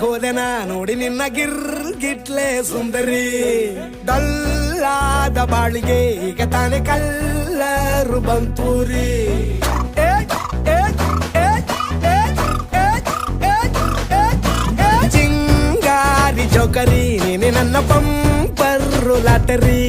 ಹೋದೆನಾ ನೋಡಿ ನಿನ್ನ ಗಿರ್ ಗಿರ್ಗಿಟ್ಲೆ ಸುಂದರಿ. ಡಲ್ಲಾದ ಬಾಳಿಗೆ ಈಗ ತಾನೆ ಕಲ್ಲರು ಬಂತೂರಿ. ಏ, ಚಿಂಗಾರಿ ಜೋಕರಿ ನೀನೆ ನನ್ನ ಪಂಪರ್ರು ಲಾಟರಿ.